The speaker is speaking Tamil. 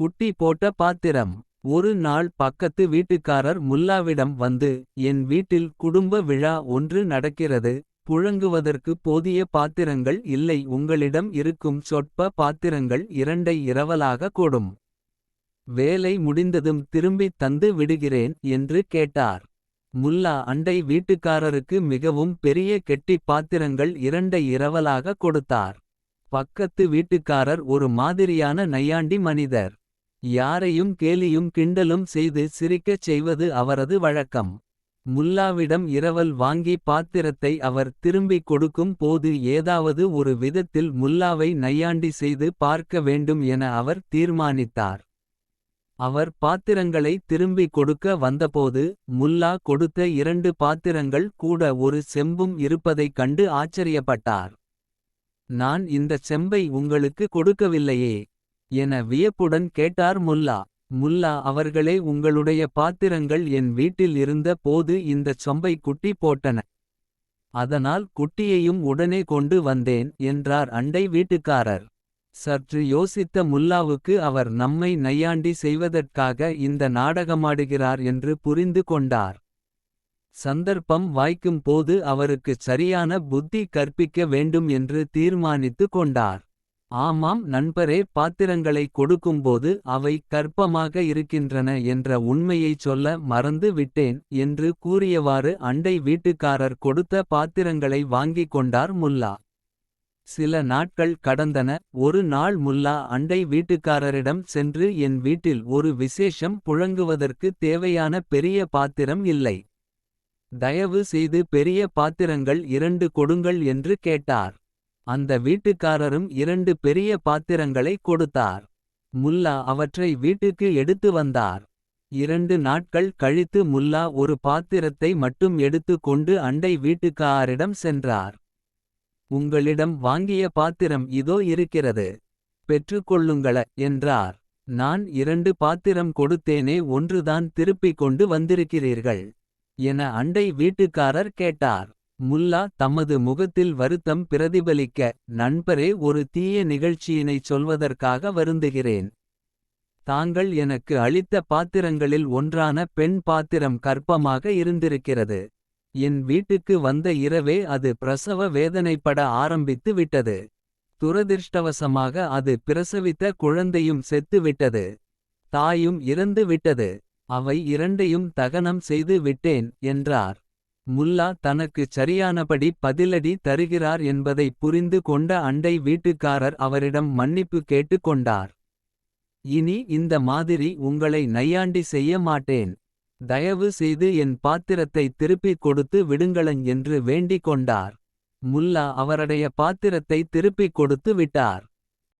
குட்டி போட்ட பாத்திரம். ஒரு நாள் பக்கத்து வீட்டுக்காரர் முல்லாவிடம் வந்து என் வீட்டில் குடும்ப விழா ஒன்று நடக்கிறது. புழங்குவதற்கு போதிய பாத்திரங்கள் இல்லை. உங்களிடம் இருக்கும் சொற்ப பாத்திரங்கள் இரண்டை இரவலாக கொடும். வேலை முடிந்ததும் திரும்பித் தந்து விடுகிறேன் என்று கேட்டார். முல்லா அண்டை வீட்டுக்காரருக்கு மிகவும் பெரிய கெட்டி பாத்திரங்கள் இரண்டை இரவலாக கொடுத்தார். பக்கத்து வீட்டுக்காரர் ஒரு மாதிரியான நையாண்டி மனிதர். யாரையும் கேலியும் கிண்டலும் செய்து சிரிக்கச் செய்வது அவரது வழக்கம். முல்லாவிடம் இரவல் வாங்கி பாத்திரத்தை அவர் திரும்பிக் கொடுக்கும் போது ஏதாவது ஒரு விதத்தில் முல்லாவை நையாண்டி செய்து பார்க்க வேண்டும் என அவர் தீர்மானித்தார். அவர் பாத்திரங்களை திரும்பிக் கொடுக்க வந்தபோது முல்லா கொடுத்த இரண்டு பாத்திரங்கள் கூட ஒரு செம்பும் இருப்பதைக் கண்டு ஆச்சரியப்பட்டார். நான் இந்தச் செம்பை உங்களுக்கு கொடுக்கவில்லையே. என வியப்புடன் கேட்டார் முல்லா. முல்லா அவர்களே உங்களுடைய பாத்திரங்கள் என் வீட்டில் இருந்த போது இந்தச் சொம்பை குட்டி போட்டன. அதனால் குட்டியையும் உடனே கொண்டு வந்தேன் என்றார் அண்டை வீட்டுக்காரர். சற்று யோசித்த முல்லாவுக்கு அவர் நம்மை நையாண்டி செய்வதற்காக இந்த நாடகமாடுகிறார் என்று புரிந்து கொண்டார். சந்தர்ப்பம் வாய்க்கும் போது அவருக்குச் சரியான புத்தி கற்பிக்க வேண்டும் என்று தீர்மானித்து கொண்டார். ஆமாம் நண்பரே பாத்திரங்களை கொடுக்கும்போது அவை கற்பமாக இருக்கின்றன என்ற உண்மையைச் சொல்ல மறந்து விட்டேன் என்று கூறியவாறு அண்டை வீட்டுக்காரர் கொடுத்த பாத்திரங்களை வாங்கிக் கொண்டார் முல்லா. சில நாட்கள் கடந்தன. ஒரு நாள் முல்லா அண்டை வீட்டுக்காரரிடம் சென்று என் வீட்டில் ஒரு விசேஷம் புழங்குவதற்கு தேவையான பெரிய பாத்திரம் இல்லை. தயவு செய்து பெரிய பாத்திரங்கள் இரண்டு கொடுங்கள் என்று கேட்டார். அந்த வீட்டுக்காரரும் இரண்டு பெரிய பாத்திரங்களை கொடுத்தார். முல்லா அவற்றை வீட்டுக்கு எடுத்து வந்தார். இரண்டு நாட்கள் கழித்து முல்லா ஒரு பாத்திரத்தை மட்டும் எடுத்து கொண்டு அண்டை வீட்டுக்காரிடம் சென்றார். உங்களிடம் வாங்கிய பாத்திரம் இதோ இருக்கிறது. பெற்றுக்கொள்ளுங்கள என்றார். நான் இரண்டு பாத்திரம் கொடுத்தேனே ஒன்றுதான் திருப்பிக் கொண்டு வந்திருக்கிறீர்கள் என அண்டை வீட்டுக்காரர் கேட்டார். முல்லா தமது முகத்தில் வருத்தம் பிரதிபலிக்க நண்பரே ஒரு தீய நிகழ்ச்சியினைச் சொல்வதற்காக வருந்துகிறேன். தாங்கள் எனக்கு அளித்த பாத்திரங்களில் ஒன்றான பெண் பாத்திரம் கற்பமாக இருந்திருக்கிறது. என் வீட்டுக்கு வந்த இரவே அது பிரசவ வேதனைப்பட ஆரம்பித்து விட்டது. துரதிர்ஷ்டவசமாக அது பிரசவித்த குழந்தையும் செத்து விட்டது. தாயும் இறந்து விட்டது. அவை இரண்டையும் தகனம் செய்து விட்டேன் என்றார். முல்லா தனக்குச் சரியானபடி பதிலடி தருகிறார் என்பதை புரிந்து கொண்ட அண்டை வீட்டுக்காரர் அவரிடம் மன்னிப்பு கேட்டுக் கொண்டார். இனி இந்த மாதிரி உங்களை நையாண்டி செய்ய மாட்டேன். தயவு செய்து என் பாத்திரத்தை திருப்பிக் கொடுத்து விடுங்களன் என்று வேண்டிக் கொண்டார். முல்லா அவருடைய பாத்திரத்தை திருப்பிக் கொடுத்து விட்டார்.